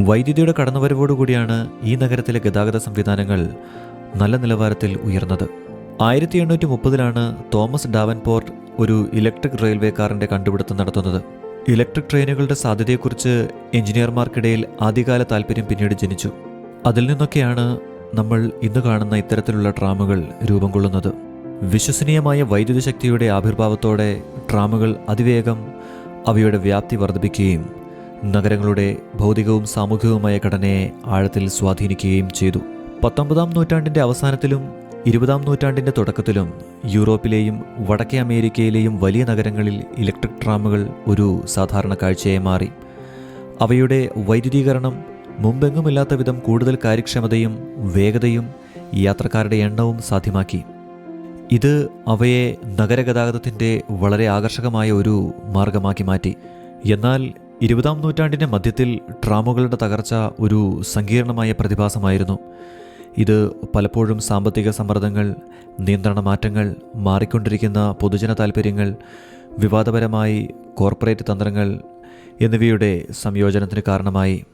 വൈദ്യുതിയുടെ കടന്നുവരവോടുകൂടിയാണ് ഈ നഗരത്തിലെ ഗതാഗത സംവിധാനങ്ങൾ നല്ല നിലവാരത്തിൽ ഉയർന്നത്. ആയിരത്തി എണ്ണൂറ്റി മുപ്പതിലാണ് തോമസ് ഡാവൻപോർട്ട് ഒരു ഇലക്ട്രിക് റെയിൽവേ കാറിന്റെ കണ്ടുപിടുത്തം നടത്തുന്നത്. ഇലക്ട്രിക് ട്രെയിനുകളുടെ സാധ്യതയെക്കുറിച്ച് എഞ്ചിനീയർമാർക്കിടയിൽ ആദ്യകാല താല്പര്യം പിന്നീട് ജനിച്ചു. അതിൽ നിന്നൊക്കെയാണ് നമ്മൾ ഇന്ന് കാണുന്ന ഇത്തരത്തിലുള്ള ട്രാമുകൾ രൂപം കൊള്ളുന്നത്. വിശ്വസനീയമായ വൈദ്യുത ശക്തിയുടെ ആവിർഭാവത്തോടെ ട്രാമുകൾ അതിവേഗം അവയുടെ വ്യാപ്തി വർദ്ധിപ്പിക്കുകയും നഗരങ്ങളുടെ ഭൗതികവും സാമൂഹികവുമായ ഘടനയെ ആഴത്തിൽ സ്വാധീനിക്കുകയും ചെയ്തു. പത്തൊമ്പതാം നൂറ്റാണ്ടിന്റെ അവസാനത്തിലും ഇരുപതാം നൂറ്റാണ്ടിന്റെ തുടക്കത്തിലും യൂറോപ്പിലെയും വടക്കേ അമേരിക്കയിലെയും വലിയ നഗരങ്ങളിൽ ഇലക്ട്രിക് ട്രാമുകൾ ഒരു സാധാരണ കാഴ്ചയായി മാറി. അവയുടെ വൈദ്യുതീകരണം മുമ്പെങ്ങുമില്ലാത്ത വിധം കൂടുതൽ കാര്യക്ഷമതയും വേഗതയും യാത്രക്കാരുടെ എണ്ണവും സാധ്യമാക്കി. ഇത് അവയെ നഗരഗതാഗതത്തിന്റെ വളരെ ആകർഷകമായ ഒരു മാർഗമാക്കി മാറ്റി. എന്നാൽ ഇരുപതാം നൂറ്റാണ്ടിന്റെ മധ്യത്തിൽ ട്രാമുകളുടെ തകർച്ച ഒരു സങ്കീർണമായ പ്രതിഭാസമായിരുന്നു. ഇത് പലപ്പോഴും സാമ്പത്തിക സമ്മർദ്ദങ്ങൾ നിയന്ത്രണ മാറ്റങ്ങൾ മാറിക്കൊണ്ടിരിക്കുന്ന പൊതുജന താൽപ്പര്യങ്ങൾ വിവാദപരമായി കോർപ്പറേറ്റ് തന്ത്രങ്ങൾ എന്നിവയുടെ സംയോജനത്തിന് കാരണമായി.